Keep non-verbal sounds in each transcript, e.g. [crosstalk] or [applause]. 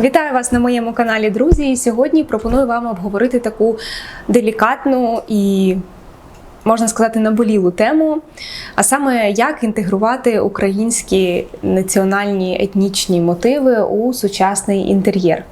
Вітаю вас на моєму каналі, друзі. І сьогодні пропоную вам обговорити таку делікатну і, можна сказати, наболілу тему, а саме як інтегрувати українські національні етнічні мотиви у сучасний інтер'єр.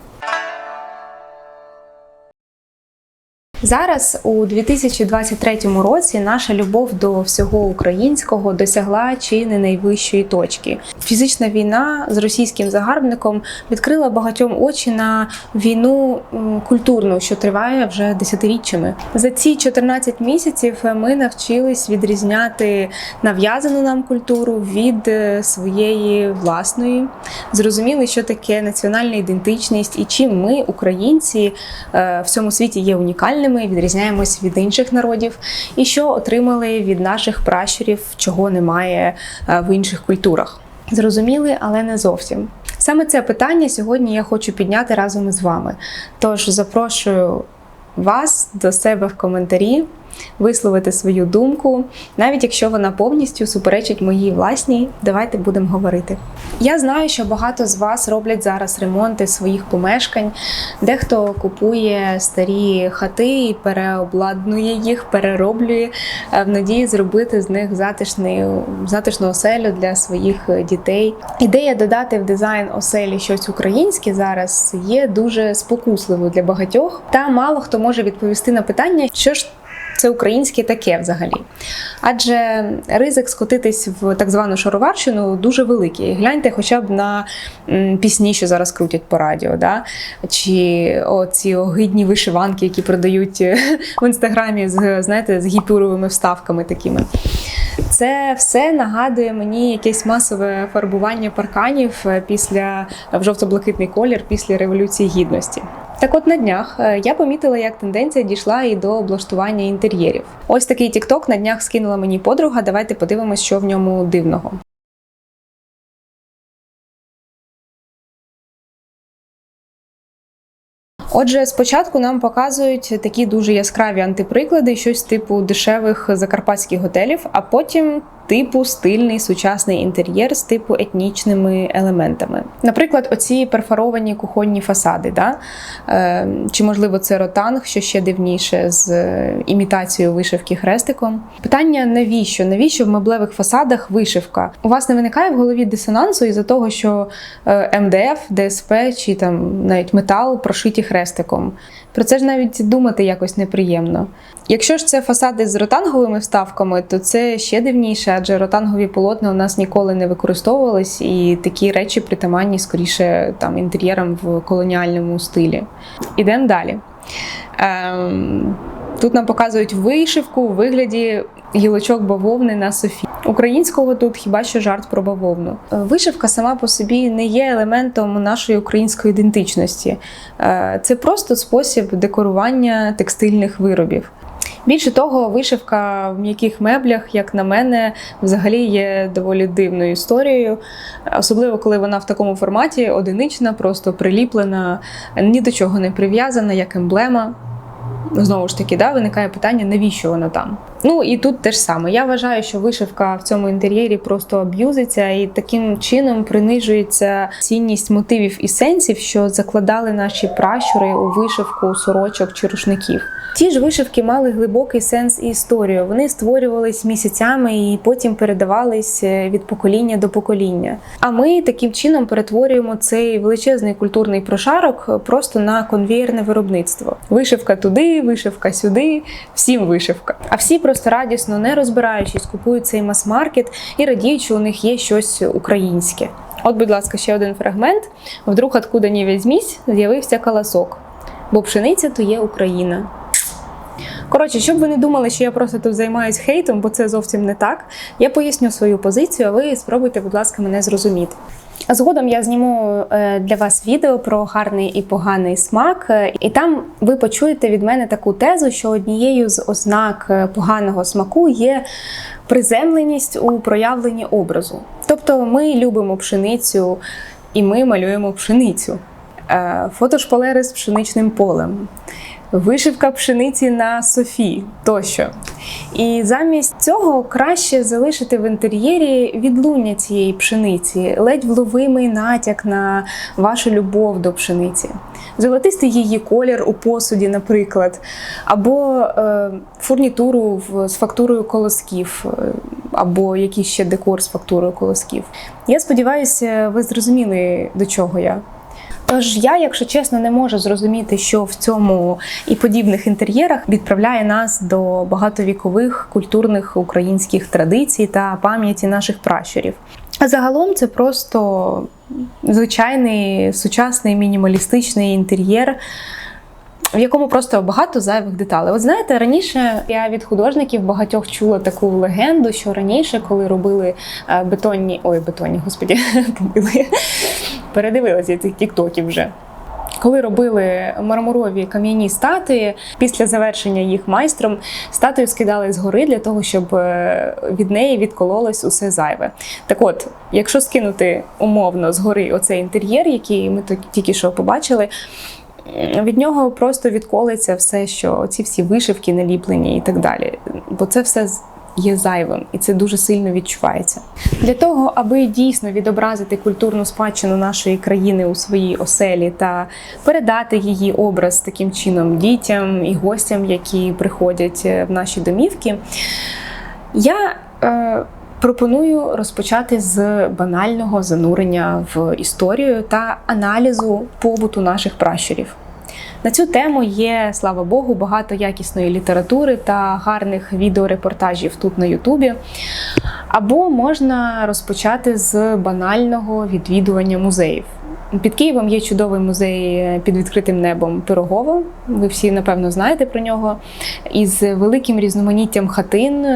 Зараз у 2023 році наша любов до всього українського досягла чи не найвищої точки. Фізична війна з російським загарбником відкрила багатьом очі на війну культурну, що триває вже десятиріччями. За ці 14 місяців ми навчились відрізняти нав'язану нам культуру від е, своєї власної. Зрозуміли, що таке національна ідентичність і чим ми, українці, е, в цьому світі є унікальними, відрізняємось від інших народів, і що отримали від наших пращурів, чого немає е, в інших культурах. Зрозуміли, але не зовсім. Саме це питання сьогодні я хочу підняти разом із вами. Тож запрошую вас до себе в коментарі, висловити свою думку, навіть якщо вона повністю суперечить моїй власній, давайте будемо говорити. Я знаю, що багато з вас роблять зараз ремонти своїх помешкань. Дехто купує старі хати і переобладнує їх, перероблює е, в надії зробити з них затишний, затишну оселю для своїх е, дітей. Ідея додати в дизайн оселі щось українське зараз є дуже спокусливою для багатьох, та мало хто може відповісти на питання, що ж це українське таке взагалі. Адже ризик скотитись в так звану шароварщину дуже великий. Гляньте хоча б на пісні, що зараз крутять по радіо, да? чи оці огидні вишиванки, які продають е, [laughs] в інстаграмі з, знаєте, з гіпюровими вставками такими. Це все нагадує мені якесь масове фарбування парканів е, після в жовто-блакитний колір після революції гідності. Так от на днях е, я помітила, як тенденція дійшла і до облаштування інтер'єрів. Ось такий тікток на днях скинула мені подруга. Давайте подивимось, що в ньому дивного. Отже, спочатку нам показують такі дуже яскраві антиприклади, щось типу дешевих закарпатських готелів, а потім типу стильний сучасний інтер'єр з типу етнічними елементами. Наприклад, оці перфоровані кухонні фасади, да? е, чи можливо це ротанг, що ще дивніше з е, імітацією вишивки хрестиком. Питання: навіщо? Навіщо в меблевих фасадах вишивка? У вас не виникає в голові дисонансу із-за того, що е, МДФ, ДСП чи там навіть метал прошиті хрестиком. Про це ж навіть думати якось неприємно. Якщо ж це фасади з ротанговими вставками, то це ще дивніше, адже ротангові полотна у нас ніколи не використовувались, і такі речі притаманні скоріше там інтер'єрам в колоніальному стилі. Ідемо далі. Ем, Тут нам показують вишивку у вигляді гілочок бавовни на софі. Українського тут хіба що жарт про бавовну. Е, Вишивка сама по собі не є елементом нашої української ідентичності. Е, Це просто спосіб декорування текстильних виробів. Більше того, вишивка в м'яких меблях, як на мене, взагалі є доволі дивною історією, особливо коли вона в такому форматі одинична, просто приліплена, ні до чого не прив'язана, як емблема. Знову ж таки, да, виникає питання, навіщо вона там. Ну і тут теж саме. Я вважаю, що вишивка в цьому інтер'єрі просто аб'юзиться і таким чином принижується цінність мотивів і сенсів, що закладали наші пращури у вишивку сорочок чи рушників. Ті ж вишивки мали глибокий сенс і історію. Вони створювались місяцями і потім передавались е, від покоління до покоління. А ми таким чином перетворюємо цей величезний культурний прошарок просто на конвієрне виробництво. Вишивка туди, вишивка сюди, всім вишивка. А всі просто радісно, не розбираючись, купують цей мас-маркет і радіють, що у них є щось українське. От, будь ласка, ще один фрагмент. Вдруг откуда не візьмісь, з'явився колосок. Бо пшениця то є Україна. Коротше, щоб ви не думали, що я просто тут займаюсь хейтом, бо це зовсім не так. Я поясню свою позицію, а ви спробуйте, будь ласка, мене зрозуміти. Згодом я зніму е, для вас відео про гарний і поганий смак, е, і там ви почуєте від мене таку тезу, що однією з ознак е, поганого смаку є приземленість у проявленні образу. Тобто ми любимо пшеницю і ми малюємо пшеницю. Е, Фотошпалери з пшеничним полем. Вишивка пшениці на Софі тощо. І замість цього краще залишити в інтер'єрі відлуння цієї пшениці, ледь вловимий натяк на вашу любов до пшениці, золотистий її колір у посуді, наприклад, або е, фурнітуру з фактурою колосків, е, або якийсь ще декор з фактурою колосків. Я сподіваюся, ви зрозуміли, до чого я. Тож я, якщо чесно, не можу зрозуміти, що в цьому і подібних інтер'єрах відправляє нас до багатовікових культурних українських традицій та пам'яті наших пращурів. А загалом це просто звичайний сучасний мінімалістичний інтер'єр. В якому просто багато зайвих деталей. От знаєте, раніше я від художників багатьох чула таку легенду, що раніше, коли робили е, бетонні, ой, бетонні, господі, [laughs] побили, передивилася цих тіктоків вже. Коли робили мармурові кам'яні статуї, після завершення їх майстром статую скидали з гори для того, щоб е, від неї відкололось усе зайве. Так от, якщо скинути умовно з гори оцей інтер'єр, який ми тільки що побачили, від нього просто відколиться все, що ці всі вишивки наліплені і так далі. Бо це все є зайвим, і це дуже сильно відчувається. Для того, аби дійсно відобразити культурну спадщину нашої країни у своїй оселі та передати її образ таким чином дітям і гостям, які приходять в наші домівки, я е, пропоную розпочати з банального занурення в історію та аналізу побуту наших пращурів. На цю тему є, слава Богу, багато якісної літератури та гарних відеорепортажів тут на Ютубі. Або можна розпочати з банального відвідування музеїв. Під Києвом є чудовий музей під відкритим небом Пирогово. Ви всі напевно знаєте про нього. Із великим різноманіттям хатин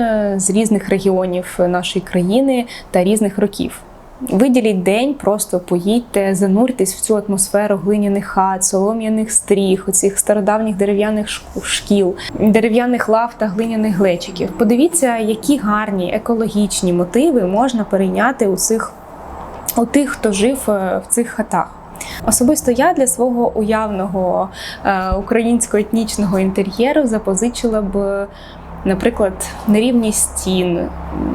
з різних регіонів нашої країни та різних років. Виділіть день, просто поїдьте, зануртесь в цю атмосферу глиняних хат, солом'яних стріх, оцих стародавніх дерев'яних шкіл, дерев'яних лав та глиняних глечиків. Подивіться, які гарні екологічні мотиви можна перейняти у цих у тих, хто жив е, в цих хатах. Особисто я для свого уявного е, українсько-етнічного інтер'єру запозичила б наприклад, нерівність стін,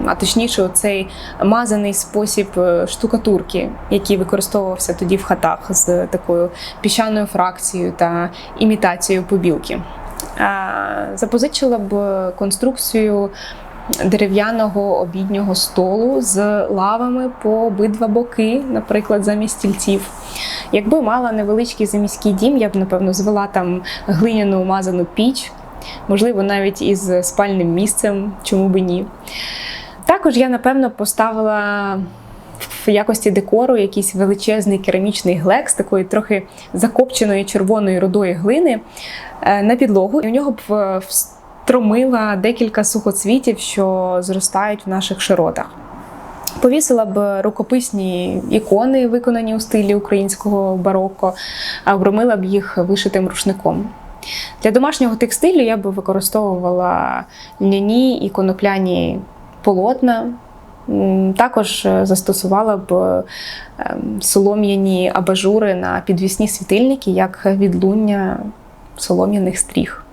а точніше, цей мазаний спосіб е, штукатурки, який використовувався тоді в хатах з такою піщаною фракцією та імітацією побілки. Запозичила б конструкцію. Дерев'яного обіднього столу з лавами по обидва боки, наприклад, замість стільців. Якби мала невеличкий заміський дім, я б, напевно, звела там глиняну умазану піч, можливо, навіть із спальним місцем, чому би ні. Також я, напевно, поставила в якості декору якийсь величезний керамічний глек з такої трохи закопченої червоної рудої глини е, на підлогу. І у нього б встромила декілька сухоцвітів, що зростають в наших широтах. Повісила б рукописні ікони, виконані у стилі українського бароко, а обромила б їх вишитим рушником. Для домашнього текстилю я би використовувала льняні і конопляні полотна. Також е, застосувала б ем, солом'яні абажури на підвісні світильники як відлуння солом'яних стріх.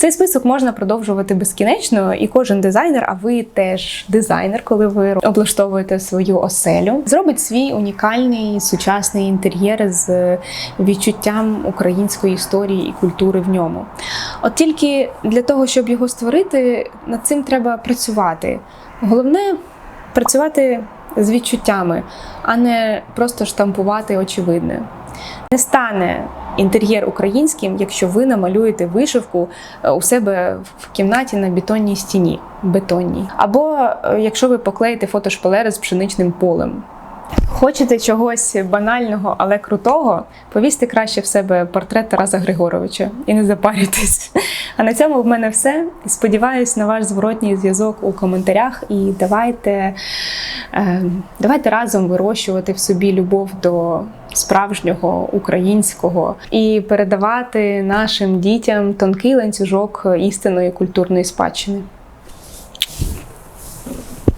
Цей список можна продовжувати безкінечно, і кожен дизайнер, а ви теж дизайнер, коли ви облаштовуєте свою оселю, зробить свій унікальний сучасний інтер'єр з відчуттям української історії і культури в ньому. От тільки для того, щоб його створити, над цим треба працювати. Головне працювати з відчуттями, а не просто штампувати очевидне. Не стане інтер'єр українським, якщо ви намалюєте вишивку е, у себе в кімнаті на бетонній стіні, бетонній. Або е, якщо ви поклеїте фотошпалери з пшеничним полем. Хочете чогось банального, але крутого, повісьте краще в себе портрет Тараса Григоровича і не запарюйтесь. [laughs] А на цьому в мене все. Сподіваюсь на ваш зворотній зв'язок у коментарях. І давайте, е, давайте разом вирощувати в собі любов до справжнього українського і передавати нашим дітям тонкий ланцюжок істинної культурної спадщини.